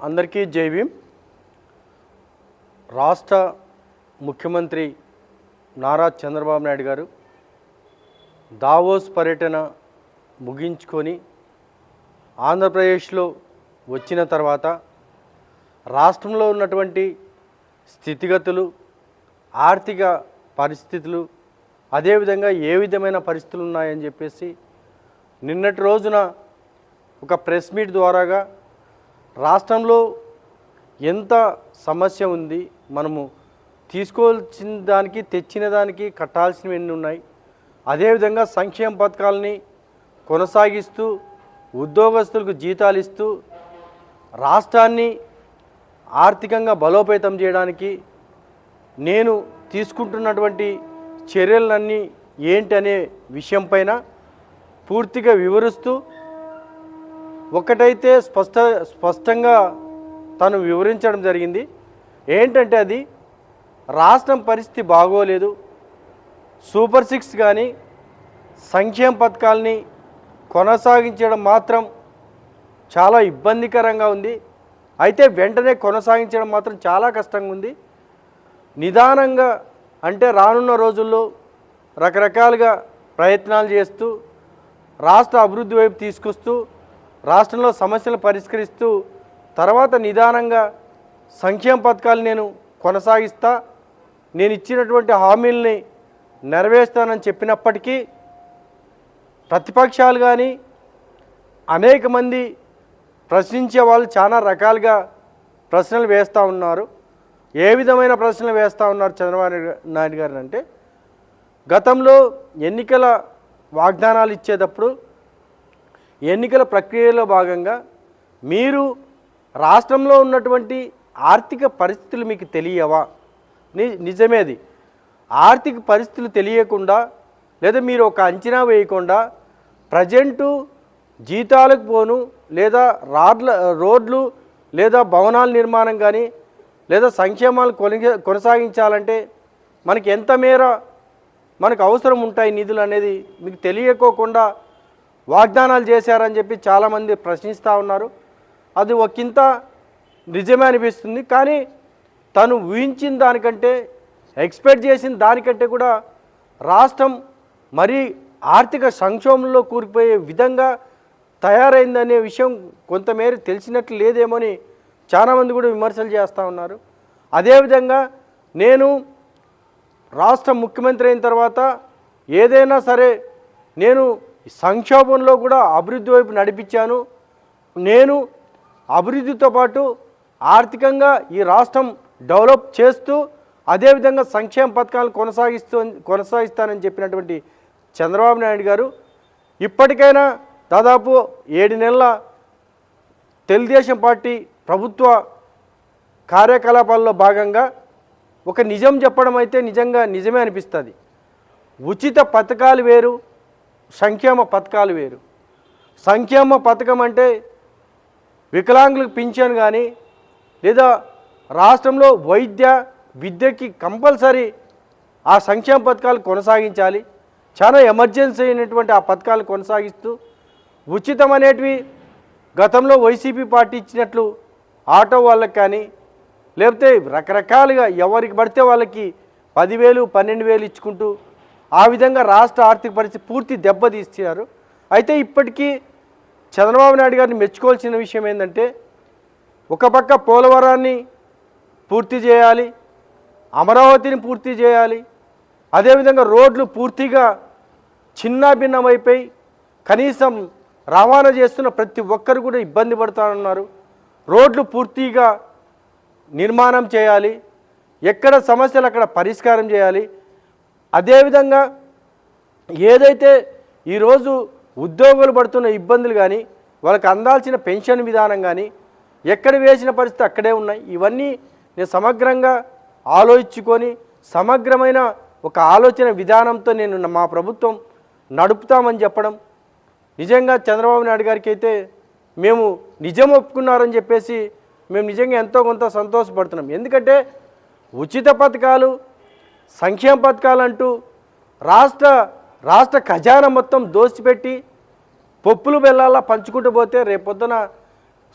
అందరికీ జై రాష్ట్ర ముఖ్యమంత్రి నారా చంద్రబాబు నాయుడు గారు దావోస్ పర్యటన ముగించుకొని ఆంధ్రప్రదేశ్లో వచ్చిన తర్వాత రాష్ట్రంలో ఉన్నటువంటి స్థితిగతులు ఆర్థిక పరిస్థితులు అదేవిధంగా ఏ విధమైన పరిస్థితులు ఉన్నాయని చెప్పేసి నిన్నటి రోజున ఒక ప్రెస్ మీట్ ద్వారాగా రాష్ట్రంలో ఎంత సమస్య ఉంది మనము తీసుకోవాల్సిన దానికి తెచ్చిన దానికి కట్టాల్సినవి ఎన్ని ఉన్నాయి అదేవిధంగా సంక్షేమ పథకాలని కొనసాగిస్తూ ఉద్యోగస్తులకు జీతాలు ఇస్తూ రాష్ట్రాన్ని ఆర్థికంగా బలోపేతం చేయడానికి నేను తీసుకుంటున్నటువంటి చర్యలన్నీ ఏంటి అనే విషయం పైన పూర్తిగా వివరిస్తూ ఒకటైతే స్పష్ట స్పష్టంగా తను వివరించడం జరిగింది. ఏంటంటే అది రాష్ట్రం పరిస్థితి బాగోలేదు. సూపర్ సిక్స్ కానీ సంక్షేమ పథకాలని కొనసాగించడం మాత్రం చాలా ఇబ్బందికరంగా ఉంది. అయితే వెంటనే కొనసాగించడం మాత్రం చాలా కష్టంగా ఉంది. నిదానంగా అంటే రానున్న రోజుల్లో రకరకాలుగా ప్రయత్నాలు చేస్తూ రాష్ట్ర అభివృద్ధి వైపు తీసుకొస్తూ రాష్ట్రంలో సమస్యలు పరిష్కరిస్తూ తర్వాత నిదానంగా సంక్షేమ పథకాలు నేను కొనసాగిస్తా నేను ఇచ్చినటువంటి హామీల్ని నెరవేరుస్తానని చెప్పినప్పటికీ ప్రతిపక్షాలు కానీ అనేక మంది ప్రశ్నించే వాళ్ళు చాలా రకాలుగా ప్రశ్నలు వేస్తూ ఉన్నారు. ఏ విధమైన ప్రశ్నలు వేస్తూ ఉన్నారు చంద్రబాబు నాయుడు- నాయుడు గారు అంటే గతంలో ఎన్నికల వాగ్దానాలు ఇచ్చేటప్పుడు ఎన్నికల ప్రక్రియలో భాగంగా మీరు రాష్ట్రంలో ఉన్నటువంటి ఆర్థిక పరిస్థితులు మీకు తెలియవా? ని నిజమేది. ఆర్థిక పరిస్థితులు తెలియకుండా లేదా మీరు ఒక అంచనా వేయకుండా ప్రజెంటు జీతాలకు పోను లేదా రాడ్ల రోడ్లు లేదా భవనాల నిర్మాణం కానీ లేదా సంక్షేమాలు కొనసాగించాలంటే మనకి ఎంత మేర మనకు అవసరం ఉంటాయి నిధులు అనేది మీకు తెలియకోకుండా వాగ్దానాలు చేశారని చెప్పి చాలామంది ప్రశ్నిస్తూ ఉన్నారు. అది ఒకంత నిజమే అనిపిస్తుంది. కానీ తను ఊహించిన దానికంటే ఎక్స్పెక్ట్ చేసిన దానికంటే కూడా రాష్ట్రం మరీ ఆర్థిక సంక్షోభంలో కూరిపోయే విధంగా తయారైందనే విషయం కొంతమేర తెలిసినట్లు లేదేమోని చాలామంది కూడా విమర్శలు చేస్తూ ఉన్నారు. అదేవిధంగా నేను రాష్ట్ర ముఖ్యమంత్రి అయిన తర్వాత ఏదైనా సరే నేను సంక్షోభంలో కూడా అభివృద్ధి వైపు నడిపించాను. నేను అభివృద్ధితో పాటు ఆర్థికంగా ఈ రాష్ట్రం డెవలప్ చేస్తూ అదేవిధంగా సంక్షేమ పథకాలను కొనసాగిస్తూ కొనసాగిస్తానని చెప్పినటువంటి చంద్రబాబు నాయుడు గారు ఇప్పటికైనా దాదాపు ఏడు నెలల తెలుగుదేశం పార్టీ ప్రభుత్వ కార్యకలాపాల్లో భాగంగా ఒక నిజం చెప్పడం అయితే నిజంగా నిజమే అనిపిస్తుంది. ఉచిత పథకాలు వేరు సంక్షేమ పథకాలు వేరు. సంక్షేమ పథకం అంటే వికలాంగులకు పింఛన్ కానీ లేదా రాష్ట్రంలో వైద్య విద్యకి కంపల్సరీ ఆ సంక్షేమ పథకాలు కొనసాగించాలి. చాలా ఎమర్జెన్సీ అయినటువంటి ఆ పథకాలు కొనసాగిస్తూ ఉచితం అనేటివి గతంలో వైసీపీ పార్టీ ఇచ్చినట్లు ఆటో వాళ్ళకి కానీ లేకపోతే రకరకాలుగా ఎవరికి పడితే వాళ్ళకి పదివేలు పన్నెండు వేలు ఇచ్చుకుంటూ ఆ విధంగా రాష్ట్ర ఆర్థిక పరిస్థితి పూర్తి దెబ్బతీస్తున్నారు అయితే ఇప్పటికీ చంద్రబాబు నాయుడు గారిని మెచ్చుకోవాల్సిన విషయం ఏంటంటే ఒక పక్క పోలవరాన్ని పూర్తి చేయాలి అమరావతిని పూర్తి చేయాలి అదేవిధంగా రోడ్లు పూర్తిగా చిన్నాభిన్నమైపోయి కనీసం రవాణా చేస్తున్న ప్రతి ఒక్కరు కూడా ఇబ్బంది పడుతున్నారు రోడ్లు పూర్తిగా నిర్మాణం చేయాలి ఎక్కడ సమస్యలు అక్కడ పరిష్కారం చేయాలి అదేవిధంగా ఏదైతే ఈరోజు ఉద్యోగులు పడుతున్న ఇబ్బందులు కానీ వాళ్ళకి అందాల్సిన పెన్షన్ విధానం కానీ ఎక్కడ వేసిన పరిస్థితి అక్కడే ఉన్నాయి. ఇవన్నీ నేను సమగ్రంగా ఆలోచించుకొని సమగ్రమైన ఒక ఆలోచన విధానంతో నేను మా ప్రభుత్వం నడుపుతామని చెప్పడం నిజంగా చంద్రబాబు నాయుడు గారికి అయితే మేము నిజం ఒప్పుకున్నారని చెప్పేసి మేము నిజంగా ఎంతో కొంత సంతోషపడుతున్నాం. ఎందుకంటే ఉచిత పథకాలు సంక్షేమ పథకాలు అంటూ రాష్ట్ర రాష్ట్ర ఖజానా మొత్తం దోచిపెట్టి పప్పులు బెల్లాలా పంచుకుంటూ పోతే రేపొద్దున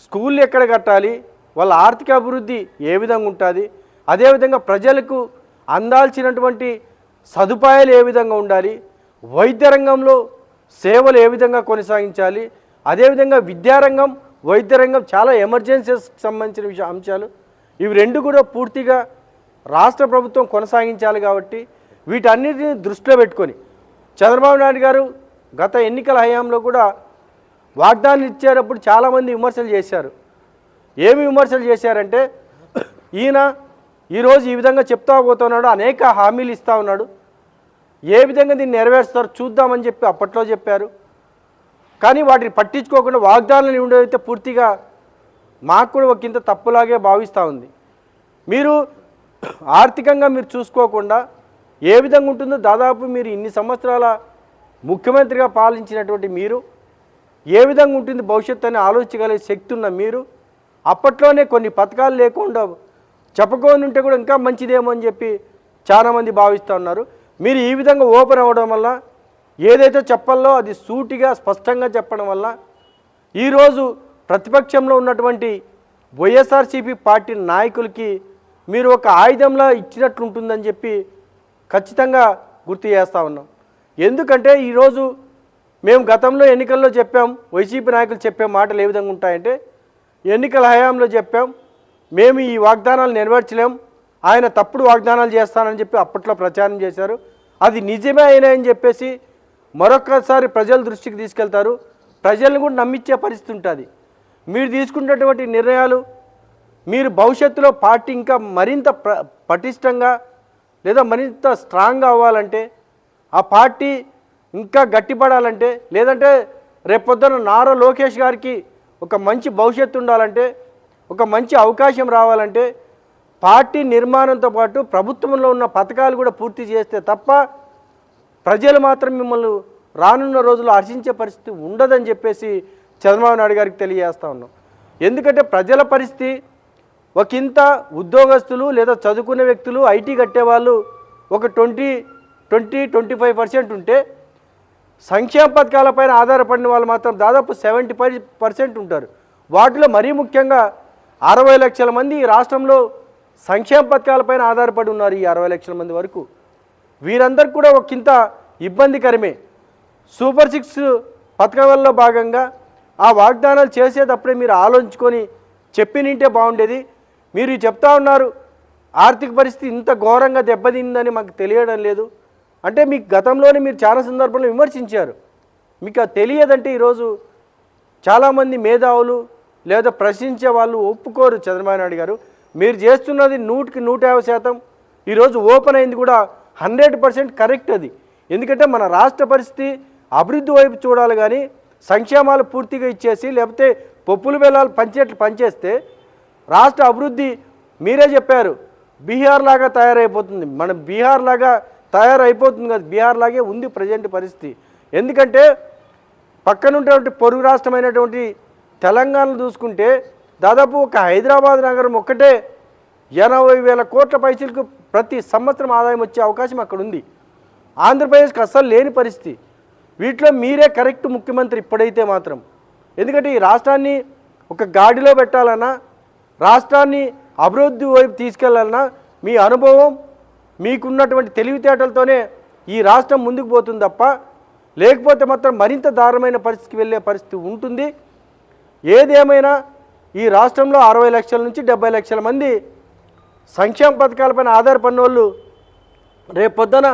స్కూళ్ళు ఎక్కడ కట్టాలి వాళ్ళ ఆర్థిక అభివృద్ధి ఏ విధంగా ఉంటుంది అదేవిధంగా ప్రజలకు అందాల్సినటువంటి సదుపాయాలు ఏ విధంగా ఉండాలి వైద్య రంగంలో సేవలు ఏ విధంగా కొనసాగించాలి అదేవిధంగా విద్యారంగం వైద్య రంగం చాలా ఎమర్జెన్సీస్కి సంబంధించిన విషయ అంశాలు. ఇవి రెండు కూడా పూర్తిగా రాష్ట్ర ప్రభుత్వం కొనసాగించాలి కాబట్టి వీటన్నిటిని దృష్టిలో పెట్టుకొని చంద్రబాబు నాయుడు గారు గత ఎన్నికల హయాంలో కూడా వాగ్దానాలు ఇచ్చేటప్పుడు చాలామంది విమర్శలు చేశారు. ఏమి విమర్శలు చేశారంటే ఈయన ఈరోజు ఈ విధంగా చెప్తా పోతున్నాడు అనేక హామీలు ఇస్తూ ఉన్నాడు. ఏ విధంగా దీన్ని నెరవేరుస్తారు చూద్దామని చెప్పి అప్పట్లో చెప్పారు. కానీ వాటిని పట్టించుకోకుండా వాగ్దానాలు ఉండేదైతే పూర్తిగా మాకు కూడా ఒకంత తప్పులాగే భావిస్తూ ఉంది. మీరు ఆర్థికంగా మీరు చూసుకోకుండా ఏ విధంగా ఉంటుందో దాదాపు మీరు ఇన్ని సంవత్సరాల ముఖ్యమంత్రిగా పాలించినటువంటి మీరు ఏ విధంగా ఉంటుంది భవిష్యత్తు అని ఆలోచించగలిగే శక్తి ఉన్న మీరు అప్పట్లోనే కొన్ని పథకాలు లేకుండా చెప్పకొని ఉంటే కూడా ఇంకా మంచిదేమో అని చెప్పి చాలామంది భావిస్తూ ఉన్నారు. మీరు ఈ విధంగా ఓపెన్ అవ్వడం వల్ల ఏదైతే చెప్పాలో అది సూటిగా స్పష్టంగా చెప్పడం వల్ల ఈరోజు ప్రతిపక్షంలో ఉన్నటువంటి వైఎస్ఆర్సీపీ పార్టీ నాయకులకి మీరు ఒక ఆయుధంలా ఇచ్చినట్లుంటుందని చెప్పి ఖచ్చితంగా గుర్తు చేస్తూ ఉన్నాం. ఎందుకంటే ఈరోజు మేము గతంలో ఎన్నికల్లో చెప్పాం వైసీపీ నాయకులు చెప్పే మాటలు ఏ విధంగా ఉంటాయంటే ఎన్నికల హయాంలో చెప్పాం మేము ఈ వాగ్దానాలు నెరవేర్చలేం ఆయన తప్పుడు వాగ్దానాలు చేస్తానని చెప్పి అప్పట్లో ప్రచారం చేశారు. అది నిజమే అయినాయని చెప్పేసి మరొకసారి ప్రజల దృష్టికి తీసుకెళ్తారు. ప్రజలను కూడా నమ్మించే పరిస్థితి ఉంటుంది. మీరు తీసుకున్నటువంటి నిర్ణయాలు మీరు భవిష్యత్తులో పార్టీ ఇంకా మరింత ప్ర పటిష్టంగా లేదా మరింత స్ట్రాంగ్ అవ్వాలంటే ఆ పార్టీ ఇంకా గట్టిపడాలంటే లేదంటే రేపొద్దున నారా లోకేష్ గారికి ఒక మంచి భవిష్యత్తు ఉండాలంటే ఒక మంచి అవకాశం రావాలంటే పార్టీ నిర్మాణంతో పాటు ప్రభుత్వంలో ఉన్న పథకాలు కూడా పూర్తి చేస్తే తప్ప ప్రజలు మాత్రం మిమ్మల్ని రానున్న రోజుల్లో హర్షించే పరిస్థితి ఉండదని చెప్పేసి చంద్రబాబు నాయుడు గారికి తెలియజేస్తా ఉన్నాం. ఎందుకంటే ప్రజల పరిస్థితి ఒకంత ఉద్యోగస్తులు లేదా చదువుకునే వ్యక్తులు ఐటీ కట్టేవాళ్ళు ఒక twenty twenty twenty five percent ఉంటే సంక్షేమ పథకాలపైన ఆధారపడిన వాళ్ళు మాత్రం దాదాపు సెవెంటీ ఫైవ్ పర్సెంట్ ఉంటారు. వాటిలో మరీ ముఖ్యంగా అరవై లక్షల మంది ఈ రాష్ట్రంలో సంక్షేమ పథకాలపైన ఆధారపడి ఉన్నారు ఈ అరవై లక్షల మంది వరకు. వీరందరికీ కూడా ఒకంత ఇబ్బందికరమే. సూపర్ సిక్స్ పథకాలలో భాగంగా ఆ వాగ్దానాలు చేసేటప్పుడే మీరు ఆలోచించుకొని చెప్పినింటే బాగుండేది. మీరు చెప్తా ఉన్నారు ఆర్థిక పరిస్థితి ఇంత ఘోరంగా దెబ్బతిందని మాకు తెలియడం లేదు. అంటే మీకు గతంలోనే మీరు చాలా సందర్భంలో విమర్శించారు. మీకు అది తెలియదంటే ఈరోజు చాలామంది మేధావులు లేదా ప్రశ్నించే వాళ్ళు ఒప్పుకోరు చంద్రబాబు నాయుడు గారు. మీరు చేస్తున్నది నూటికి నూట యాభై శాతం ఈరోజు ఓపెన్ అయింది కూడా హండ్రెడ్ పర్సెంట్ కరెక్ట్ అది. ఎందుకంటే మన రాష్ట్ర పరిస్థితి అభివృద్ధి వైపు చూడాలి కానీ సంక్షేమాలు పూర్తిగా ఇచ్చేసి లేకపోతే పప్పులు బెల్లాలు పంచేట్లు పనిచేస్తే రాష్ట్ర అభివృద్ధి మీరే చెప్పారు. బీహార్ లాగా తయారైపోతుంది. మన బీహార్ లాగా తయారైపోతుంది కదా. బీహార్ లాగే ఉంది ప్రజెంట్ పరిస్థితి. ఎందుకంటే పక్కనున్నటువంటి పొరుగు రాష్ట్రమైనటువంటి తెలంగాణను చూసుకుంటే దాదాపు ఒక హైదరాబాద్ నగరం ఒక్కటే ఎనభై వేల కోట్ల పైసలకు ప్రతి సంవత్సరం ఆదాయం వచ్చే అవకాశం అక్కడ ఉంది. ఆంధ్రప్రదేశ్కి అస్సలు లేని పరిస్థితి. వీటిలో మీరే కరెక్ట్ ముఖ్యమంత్రి ఇప్పుడైతే మాత్రం. ఎందుకంటే ఈ రాష్ట్రాన్ని ఒక గాడిలో పెట్టాలన్నా రాష్ట్రాన్ని అభివృద్ధి వైపు తీసుకెళ్ళాలన్నా మీ అనుభవం మీకున్నటువంటి తెలివితేటలతోనే ఈ రాష్ట్రం ముందుకు పోతుంది తప్ప లేకపోతే మాత్రం మరింత దారుణమైన పరిస్థితికి వెళ్ళే పరిస్థితి ఉంటుంది. ఏదేమైనా ఈ రాష్ట్రంలో అరవై లక్షల నుంచి డెబ్బై లక్షల మంది సంక్షేమ పథకాలపైన ఆధారపడిన వాళ్ళు రేపొద్దున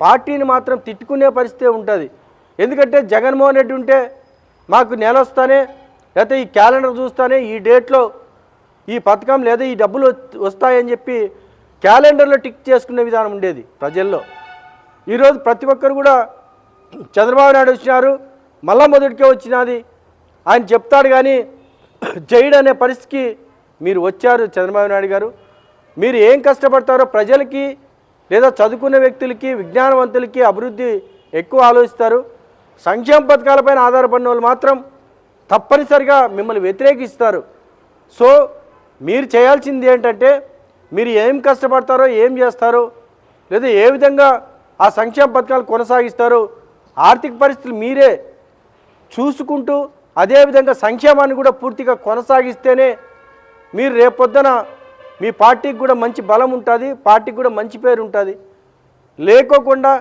పార్టీని మాత్రం తిట్టుకునే పరిస్థితి ఉంటుంది. ఎందుకంటే జగన్మోహన్ రెడ్డి ఉంటే మాకు నెల వస్తానే లేకపోతే ఈ క్యాలెండర్ చూస్తానే ఈ డేట్లో ఈ పథకం లేదా ఈ డబ్బులు వస్తాయని చెప్పి క్యాలెండర్లో టిక్ చేసుకునే విధానం ఉండేది ప్రజల్లో. ఈరోజు ప్రతి ఒక్కరు కూడా చంద్రబాబు నాయుడు వచ్చినారు మళ్ళా మొదటికే వచ్చినది. ఆయన చెప్తాడు కానీ జైడ్ అనే పరిస్థితికి మీరు వచ్చారు చంద్రబాబు నాయుడు గారు. మీరు ఏం కష్టపడతారో ప్రజలకి లేదా చదువుకున్న వ్యక్తులకి విజ్ఞానవంతులకి అభివృద్ధి ఎక్కువ ఆలోచిస్తారు. సంక్షేమ పథకాలపైన ఆధారపడిన వాళ్ళు మాత్రం తప్పనిసరిగా మిమ్మల్ని వ్యతిరేకిస్తారు. సో మీరు చేయాల్సింది ఏంటంటే మీరు ఏం కష్టపడతారో ఏం చేస్తారో లేదా ఏ విధంగా ఆ సంక్షేమ పథకాలు కొనసాగిస్తారో ఆర్థిక పరిస్థితులు మీరే చూసుకుంటూ అదేవిధంగా సంక్షేమాన్ని కూడా పూర్తిగా కొనసాగిస్తేనే మీరు రేపొద్దున మీ పార్టీకి కూడా మంచి బలం ఉంటుంది పార్టీకి కూడా మంచి పేరు ఉంటుంది. లేకోకుండా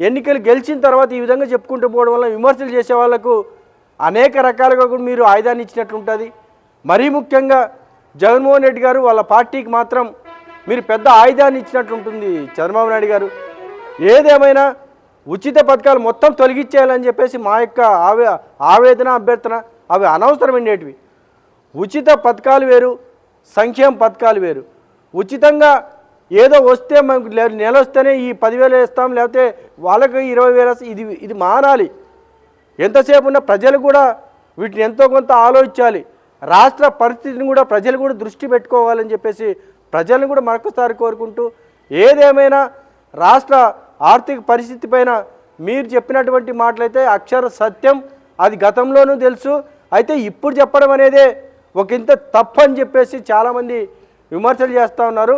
ఎన్నికలు గెలిచిన తర్వాత ఈ విధంగా చెప్పుకుంటూ పోవడం వల్ల విమర్శలు చేసే వాళ్ళకు అనేక రకాలుగా కూడా మీరు ఆయుధాన్ని ఇచ్చినట్లుంటుంది. మరీ ముఖ్యంగా జగన్మోహన్ రెడ్డి గారు వాళ్ళ పార్టీకి మాత్రం మీరు పెద్ద ఆయుధాన్ని ఇచ్చినట్లు ఉంటుంది చంద్రబాబు నాయుడు గారు. ఏదేమైనా ఉచిత పథకాలు మొత్తం తొలగించేయాలని చెప్పేసి మా యొక్క ఆవే ఆవేదన అభ్యర్థన అవి అనవసరమైనటివి ఉచిత పథకాలు వేరు సంక్షేమ పథకాలు వేరు. ఉచితంగా ఏదో వస్తే మనకు నెల వస్తేనే ఈ పదివేలు వేస్తాం లేకపోతే వాళ్ళకి ఇరవై వేలు ఇది ఇది మారాలి. ఎంతసేపు ఉన్న ప్రజలు కూడా వీటిని ఎంతో కొంత ఆలోచించాలి. రాష్ట్ర పరిస్థితిని కూడా ప్రజలు కూడా దృష్టి పెట్టుకోవాలని చెప్పేసి ప్రజలను కూడా మరొకసారి కోరుకుంటూ ఏదేమైనా రాష్ట్ర ఆర్థిక పరిస్థితి పైన మీరు చెప్పినటువంటి మాటలైతే అక్షర సత్యం అది గతంలోనూ తెలుసు. అయితే ఇప్పుడు చెప్పడం అనేదే ఒక ఇంత తప్పు అని చెప్పేసి చాలామంది విమర్శలు చేస్తూ ఉన్నారు.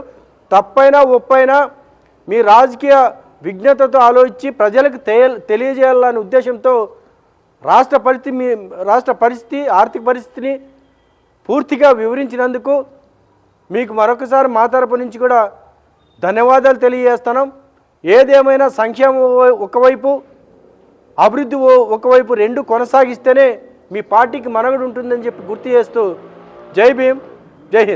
తప్పైనా ఒప్పైనా మీ రాజకీయ విజ్ఞతతో ఆలోచించి ప్రజలకు తెయ తెలియజేయాలనే ఉద్దేశంతో రాష్ట్ర పరిస్థితి మీ రాష్ట్ర పరిస్థితి ఆర్థిక పరిస్థితిని పూర్తిగా వివరించినందుకు మీకు మరొకసారి మా తరపు నుంచి కూడా ధన్యవాదాలు తెలియజేస్తున్నాం. ఏదేమైనా సంక్షేమం ఒకవైపు అభివృద్ధి ఓ- ఒకవైపు రెండు కొనసాగిస్తేనే మీ పార్టీకి మనగడు ఉంటుందని చెప్పి గుర్తు చేస్తూ జై భీమ్ జై హింద్.